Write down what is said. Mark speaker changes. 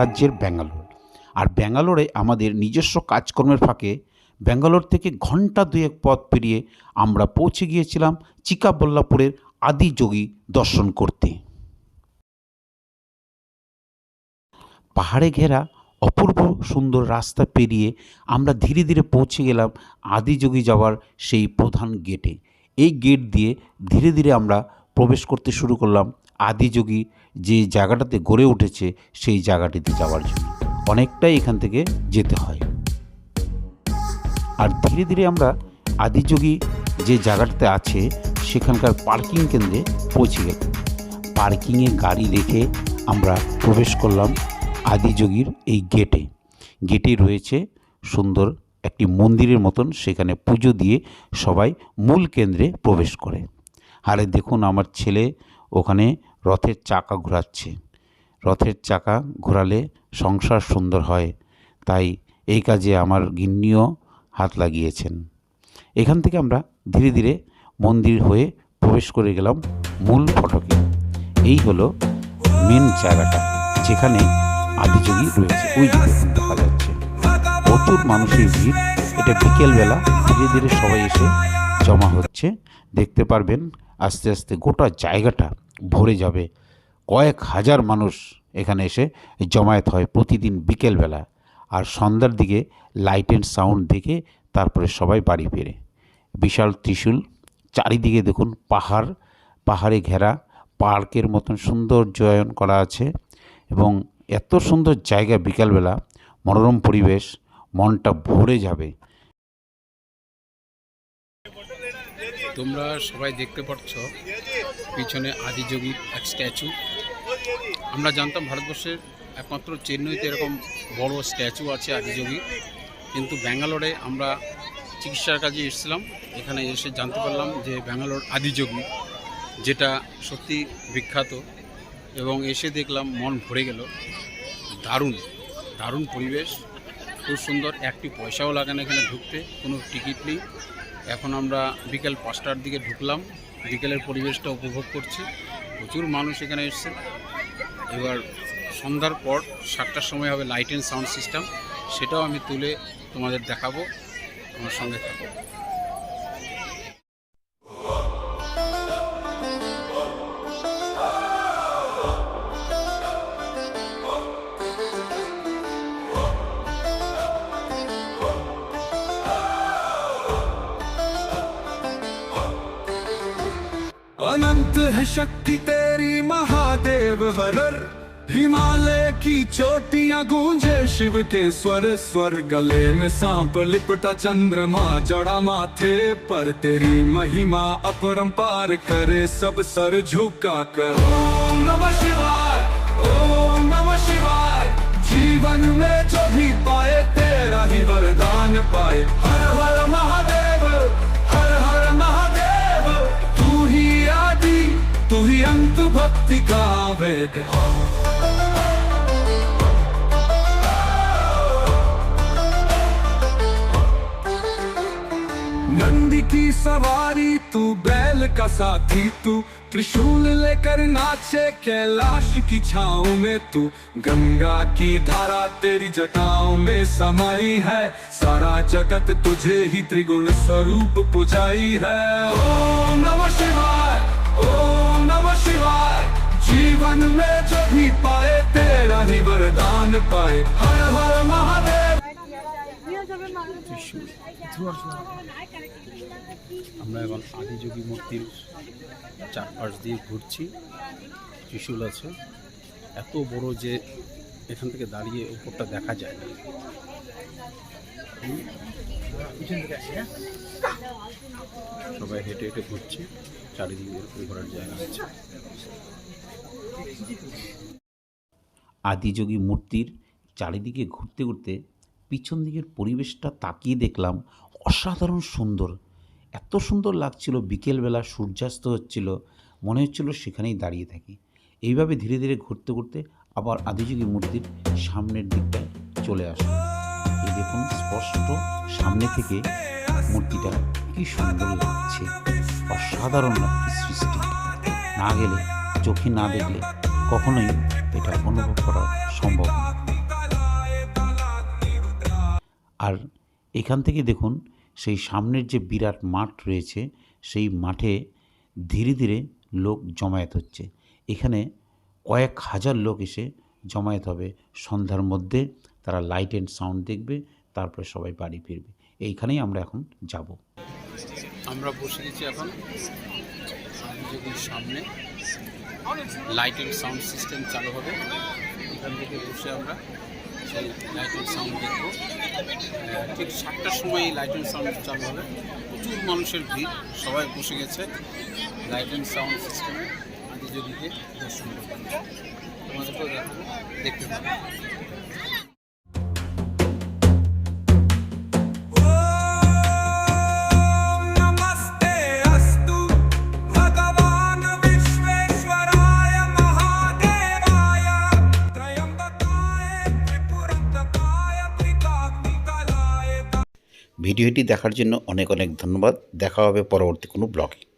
Speaker 1: মহারাজ্যের ব্যাঙ্গালোর। আর ব্যাঙ্গালোরে আমাদের নিজস্ব কাজকর্মের ফাঁকে ব্যাঙ্গালোর থেকে ঘণ্টা দুয়েক পথ পেরিয়ে আমরা পৌঁছে গিয়েছিলাম চিকাবল্লাপুরের আদিযোগী দর্শন করতে। পাহাড়ে ঘেরা অপূর্ব সুন্দর রাস্তা পেরিয়ে আমরা ধীরে ধীরে পৌঁছে গেলাম আদিযোগী যাওয়ার সেই প্রধান গেটে এই গেট দিয়ে ধীরে ধীরে আমরা প্রবেশ করতে শুরু করলাম আদিযোগী যে জায়গাটাতে গড়ে উঠেছে সেই জায়গাটিতে যাওয়ার জন্য। অনেকটাই এখান থেকে যেতে হয়। আর ধীরে ধীরে আমরা আদিযোগী যে জায়গাটাতে আছে, সেখানকার পার্কিং কেন্দ্রে পৌঁছে গেলাম। পার্কিংয়ে গাড়ি রেখে আমরা প্রবেশ করলাম আদিযোগীর এই গেটে। গেটে রয়েছে সুন্দর একটি মন্দিরের মতন, সেখানে পুজো দিয়ে সবাই মূল কেন্দ্রে প্রবেশ করে। আরে দেখুন, আমার ছেলে ওখানে রথের চাকা ঘোরাচ্ছে। রথের চাকা ঘোরালে সংসার সুন্দর হয়, তাই এই কাজে আমার গিন্নিও হাত লাগিয়েছেন। এখান থেকে আমরা ধীরে ধীরে মন্দির হয়ে প্রবেশ করে গেলাম মূল ফটকে। এই হলো মেন জায়গাটা, যেখানে আদিযোগী রয়েছে। ওই দেখা যাচ্ছে। প্রচুর মানুষের ভিড়। এটা বিকেলবেলা ধীরে ধীরে সবাই এসে জমা হচ্ছে। দেখতে পারবেন আস্তে আস্তে গোটা জায়গাটা ভরে যাবে। কয়েক হাজার মানুষ এখানে এসে জমায়েত হয় প্রতিদিন বিকেলবেলা আর সন্ধ্যার দিকে লাইট অ্যান্ড সাউন্ড দেখে তারপরে সবাই বাড়ি ফেরে। বিশাল ত্রিশূল, চারিদিকে দেখুন পাহাড়, পাহাড়ে ঘেরা পার্কের মতন সুন্দর জয়ন করা আছে এবং এত সুন্দর জায়গা বিকালবেলা, মনোরম পরিবেশ, মনটা ভরে যাবে।
Speaker 2: তোমরা সবাই দেখতে পাচ্ছ, পিছনে আদিযোগীর এক স্ট্যাচু। আমরা জানতাম ভারতবর্ষের একমাত্র চেন্নাইতে এরকম বড় স্ট্যাচু আছে আদিযোগীর কিন্তু ব্যাঙ্গালোরে আমরা চিকিৎসার কাজে এসেছিলাম। এখানে এসে জানতে পারলাম যে ব্যাঙ্গালোর আদিযোগী যেটা সত্যি বিখ্যাত। এবং এসে দেখলাম মন ভরে গেল। দারুণ দারুণ পরিবেশ। খুব সুন্দর, একটি পয়সাও লাগে না এখানে ঢুকতে, কোনো টিকিট নেই। এখন আমরা বিকেল পাঁচটার দিকে ঢুকলাম। বিকেলের পরিবেশটা উপভোগ করছি। প্রচুর মানুষ এখানে এসছে। এবার সন্ধ্যার পর সাতটার সময় হবে লাইট অ্যান্ড সাউন্ড সিস্টেম সেটাও আমি তুলে তোমাদের দেখাবো। আমার সঙ্গে থাকো।
Speaker 3: अनंत है शक्ति तेरी महादेव वरर हिमालय की चोटियाँ गूंजे शिव के स्वर स्वर गले में सांप लिपटा चंद्रमा, जड़ा माथे पर तेरी महिमा अपरंपार करे, सब सर झुका कर। ओम नमः शिवाय, ओम नमः शिवाय, जीवन में जो भी पाए, तेरा ही वरदान पाए। हर हर महादेव का नंदी की सवारी तू, बैल का साथी तू, त्रिशूल लेकर नाचे कैलाश की छाओ में तू, गंगा की धारा तेरी जटाओं में समाई है, सारा जगत तुझे ही त्रिगुण स्वरूप पुजाई है। ओम नमः शिवाय, ओम नमः शिवाय। जीवन में जो भी पाए तेरा ही वरदान पाए हर हर महादेव
Speaker 2: আমরা এখন আদিযোগী মূর্তির চারপাশ দিয়ে ঘুরছি ত্রিশূল আছে এত বড় যে এখান থেকে দাঁড়িয়ে উপরটা দেখা যায় না সবাই হেঁটে হেঁটে ঘুরছে চারিদিকে এরকম ঘোরার জায়গা আছে
Speaker 1: আদিযোগী মূর্তির চারিদিকে ঘুরতে ঘুরতে পিছন দিকের পরিবেশটা তাকিয়ে দেখলাম অসাধারণ সুন্দর। এত সুন্দর লাগছিল, বিকেলবেলা সূর্যাস্ত হচ্ছিল, মনে হচ্ছিল সেখানেই দাঁড়িয়ে থাকি। এইভাবে ধীরে ধীরে ঘুরতে ঘুরতে আবার আদিযোগী মূর্তির সামনের দিকটায় চলে আসলাম। এই দেখুন স্পষ্ট সামনে থেকে মূর্তিটা কি সুন্দর লাগছে, অসাধারণ একটি সৃষ্টি। না গেলে চোখে না দেখলে কখনোই এটা অনুভব করা সম্ভব আর এখান থেকে দেখুন, সেই সামনের যে বিরাট মাঠ রয়েছে, সেই মাঠে ধীরে ধীরে লোক জমায়েত হচ্ছে। এখানে কয়েক হাজার লোক এসে জমায়েত হবে। সন্ধ্যার মধ্যে তারা লাইট অ্যান্ড সাউন্ড দেখবে, তারপরে সবাই বাড়ি ফিরবে। এইখানেই আমরা এখন যাব।
Speaker 2: আমরা বসে গেছি এখন। সামনে। লাইট অ্যান্ড সাউন্ড সিস্টেম চালু হবে। এখান থেকে বসে আমরা সেই লাইট অ্যান্ড সাউন্ড দেখব ঠিক সাতটার সময় এই লাইট অ্যান্ড সাউন্ড চালু হবে। প্রচুর মানুষের ভিড়, সবাই বসে গেছে লাইট অ্যান্ড সাউন্ড সিস্টেমে আদিযোগীকে দর্শন করতে আমাদেরকেও দেখতে পাবো
Speaker 1: ভিডিওটি দেখার জন্য অনেক অনেক ধন্যবাদ। দেখা হবে পরবর্তী কোনো ব্লগে।